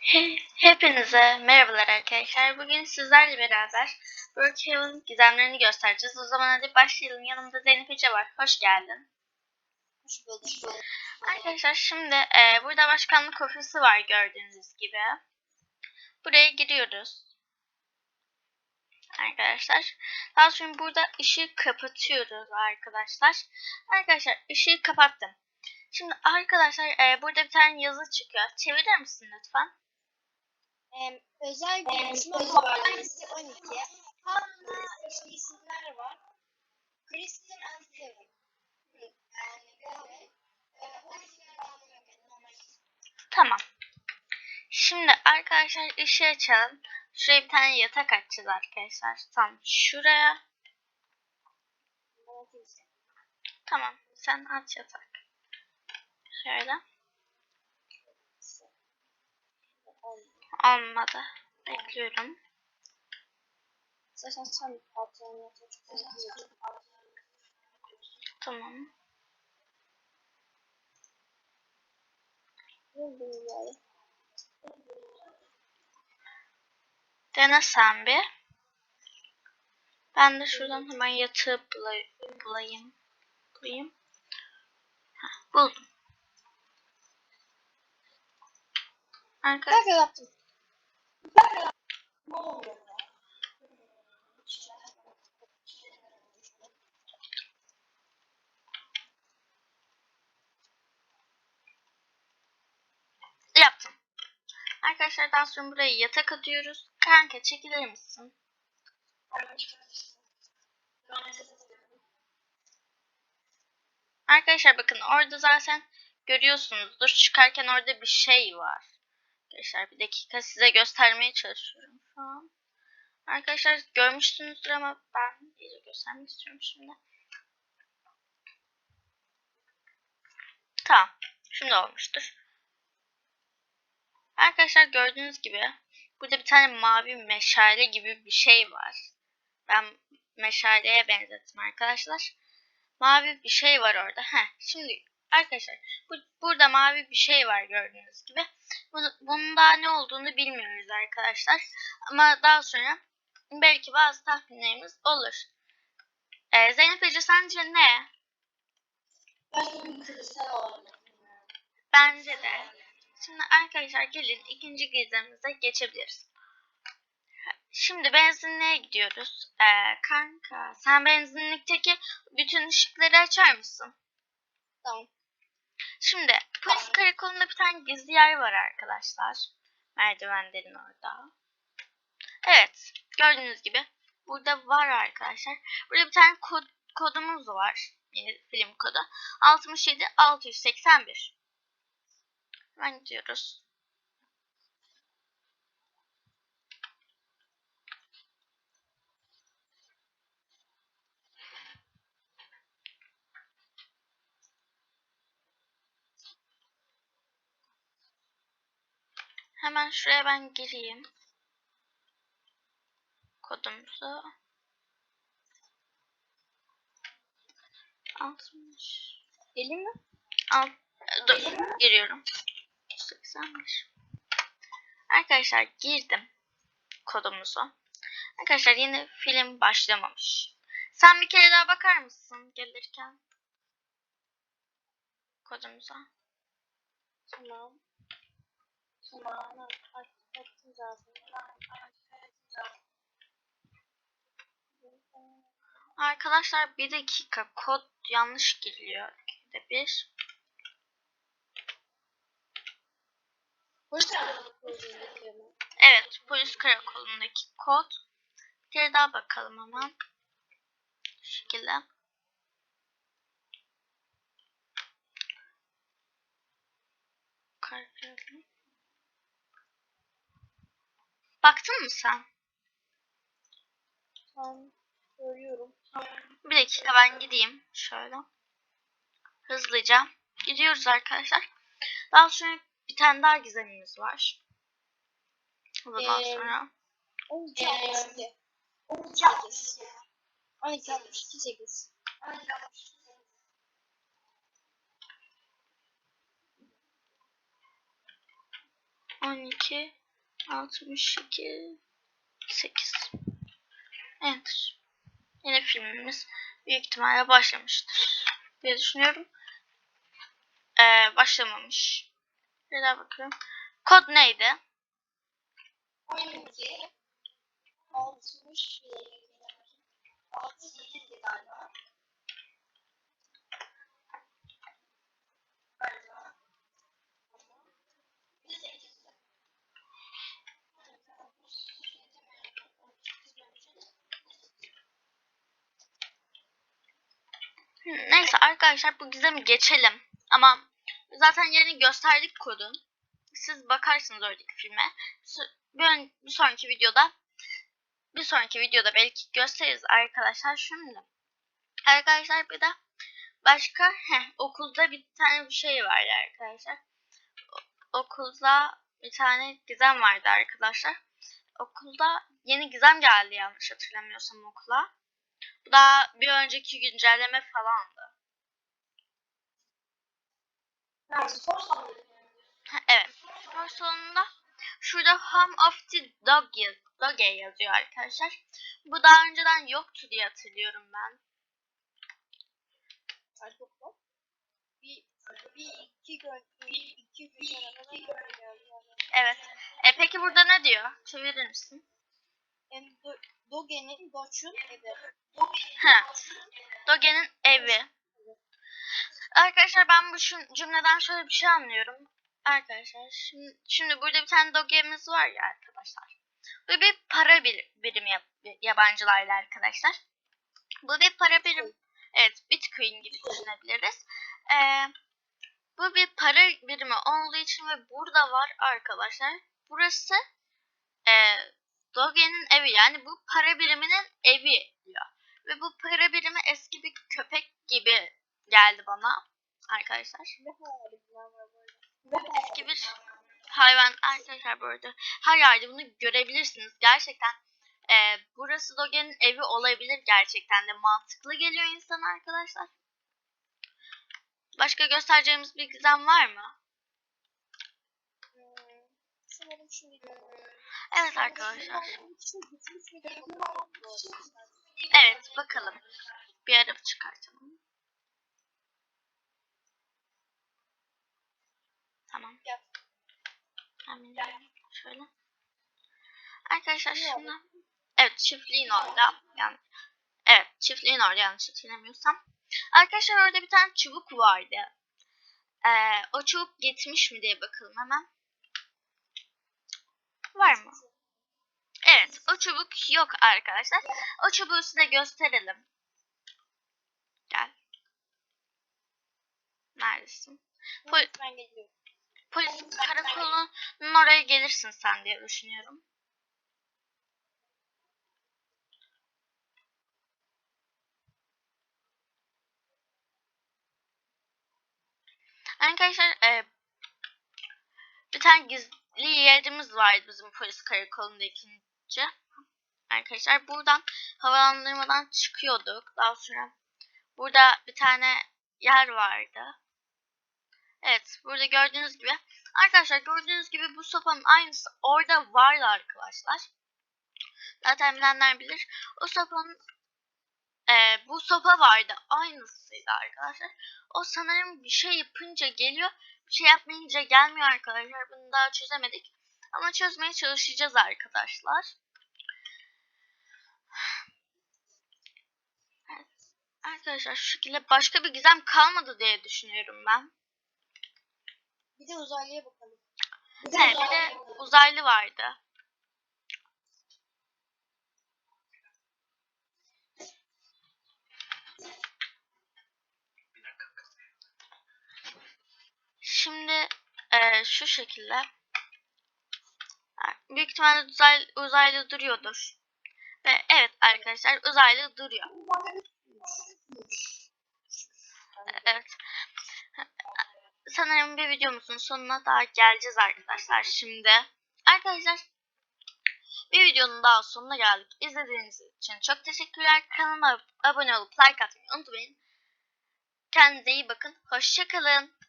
He- Hepinize merhabalar arkadaşlar. Bugün sizlerle beraber Brookhaven gizemlerini göstereceğiz. O zaman hadi başlayalım. Yanımda Zeynep Ece var. Hoş geldin. Hoş bulduk. Arkadaşlar şimdi e, burada başkanlık ofisi var gördüğünüz gibi. Buraya giriyoruz. Arkadaşlar. Daha sonra burada ışığı kapatıyoruz arkadaşlar. Arkadaşlar ışığı kapattım. Şimdi arkadaşlar e, burada bir tane yazı çıkıyor. Çevirir misin lütfen? Ee, özel görüşme haberlisi 12. Hatta işte isimler var. Kristen and Kevin. Yani e, 12'ler bağlamak normal. Tamam. Şimdi arkadaşlar ışığı açalım. Şuraya bir tane yatak açacağız arkadaşlar. Tam şuraya. Tamam. Sen aç yatak. Şöyle. Olmadı. Bekliyorum. Zaten sen patron yapıyor. Çok güzel. Tamam. Dene sen bir. Ben de şuradan hemen bulay bulayım. Bulayım. Heh, buldum. Arkadaşlar Yaptım. Arkadaşlar daha sonra buraya yatak atıyoruz. Kanka çekilir misin? Arkadaşlar bakın orada zaten görüyorsunuzdur. Çıkarken orada bir şey var. Arkadaşlar bir dakika size göstermeye çalışıyorum şu an. Arkadaşlar görmüşsünüzdür ama ben iyice göstermek istiyorum şimdi. Tamam. Şimdi olmuştur. Arkadaşlar gördüğünüz gibi burada bir tane mavi meşale gibi bir şey var. Ben meşaleye benzettim arkadaşlar. Mavi bir şey var orada. Heh, şimdi arkadaşlar bu, burada mavi bir şey var gördüğünüz gibi. Bunu, bunun daha ne olduğunu bilmiyoruz arkadaşlar. Ama daha sonra belki bazı tahminlerimiz olur. Ee, Zeynep Ece sence ne? Bence de. Şimdi arkadaşlar gelin ikinci gizemimize geçebiliriz. Şimdi benzinliğe gidiyoruz. Ee, kanka sen benzinlikteki bütün ışıkları açar mısın? Tamam. Şimdi polis karakolunda bir tane gizli yer var arkadaşlar. Merdivenlerin orada. Evet gördüğünüz gibi burada var arkadaşlar. Burada bir tane kod, kodumuz var. Yeni film kodu. 67 681. Hemen gidiyoruz. Hemen şuraya ben gireyim. Kodumuzu. 60. Gelin mi? Al, dur, giriyorum. 85. Arkadaşlar girdim kodumuzu. Arkadaşlar yine film başlamamış. Sen bir kere daha bakar mısın gelirken? Kodumuza. Tamam. Tamam. Açtım zaten. Arkadaşlar bir dakika kod yanlış geliyor. İkide bir. Evet polis karakolundaki kod. Bir kere daha bakalım hemen. Şu şekilde. Karıştıralım. Baktın mı sen? Tamam. Görüyorum. Bir dakika ben gideyim. Şöyle. Hızlıca. Gidiyoruz arkadaşlar. Daha sonra bir tane daha gizemimiz var. Ondan Ee, sonra. 12 62. 12 8. 12 62 8. 12 62 8 Enter. Yine filmimiz büyük ihtimalle başlamıştır diye düşünüyorum. Ee, başlamamış. Bir daha bakıyorum. Kod neydi? 12 60 6 7 galiba. Galiba. Bir sekiz. Hı, Neyse arkadaşlar bu gizemi geçelim. Ama zaten yerini gösterdik kodun. Siz bakarsınız oradaki filme. Bir, bir sonraki videoda bir sonraki videoda belki gösteririz arkadaşlar. Şimdi arkadaşlar bir de başka heh, okulda bir tane bir şey vardı arkadaşlar. O- okulda bir tane gizem vardı arkadaşlar. Okulda yeni gizem geldi yanlış hatırlamıyorsam okula. Bu da bir önceki güncelleme falandı. Evet. Spor salonunda şurada Home of the Dog yaz yazıyor arkadaşlar. Bu daha önceden yoktu diye hatırlıyorum ben. Evet. E peki burada ne diyor? Çevirir misin? Doge'nin Doç'un evi. Ha. Doge'nin evi. Arkadaşlar ben bu cümleden şöyle bir şey anlıyorum. Arkadaşlar şimdi, şimdi burada bir tane Doge'miz var ya arkadaşlar. Bu bir para bir, birimi yap- yabancılarla arkadaşlar. Bu bir para birim. Evet Bitcoin gibi düşünebiliriz. Ee, bu bir para birimi olduğu için ve burada var arkadaşlar. Burası e, Doge'nin evi yani bu para biriminin evi diyor. Ve bu para birimi eski bir köpek gibi geldi bana arkadaşlar. Eski bir hayvan arkadaşlar bu arada her yerde bunu görebilirsiniz. Gerçekten e, burası Doge'nin evi olabilir gerçekten de mantıklı geliyor insana arkadaşlar. Başka göstereceğimiz bir gizem var mı? Hmm, Sanırım şimdi görüyorum. Evet arkadaşlar. Evet bakalım. Bir ara çıkartalım. Tamam. Hemen şöyle. Arkadaşlar şimdi evet çiftliğin orada yani evet çiftliğin orada yanlış hatırlamıyorsam. Arkadaşlar orada bir tane çubuk vardı. Ee, o çubuk gitmiş mi diye bakalım hemen. Var mı? Evet o çubuk yok arkadaşlar. O çubuğu size gösterelim. Gel. Neredesin? Pol- Ben geliyorum. Polis karakolunun oraya gelirsin sen diye düşünüyorum. Arkadaşlar e, bir tane gizli yerimiz vardı bizim polis karakolunda ikinci. Arkadaşlar buradan havalandırmadan çıkıyorduk. Daha sonra burada bir tane yer vardı. Evet burada gördüğünüz gibi arkadaşlar gördüğünüz gibi bu sopanın aynısı orada vardı arkadaşlar. Zaten bilenler bilir. O sopanın e, bu sopa vardı aynısıydı arkadaşlar. O sanırım bir şey yapınca geliyor. Bir şey yapmayınca gelmiyor arkadaşlar. Bunu daha çözemedik. Ama çözmeye çalışacağız arkadaşlar. Evet. Arkadaşlar şu şekilde başka bir gizem kalmadı diye düşünüyorum ben. Bir de uzaylıya bakalım. Evet bir de uzaylı vardı. Şimdi eee, şu şekilde büyük ihtimalle uzaylı, uzaylı duruyordur. Ve evet arkadaşlar uzaylı duruyor. Evet. Sanırım bir videomuzun sonuna daha geleceğiz arkadaşlar şimdi. Arkadaşlar bir videonun daha sonuna geldik. İzlediğiniz için çok teşekkürler. Kanalıma abone olup like atmayı unutmayın. Kendinize iyi bakın. Hoşçakalın.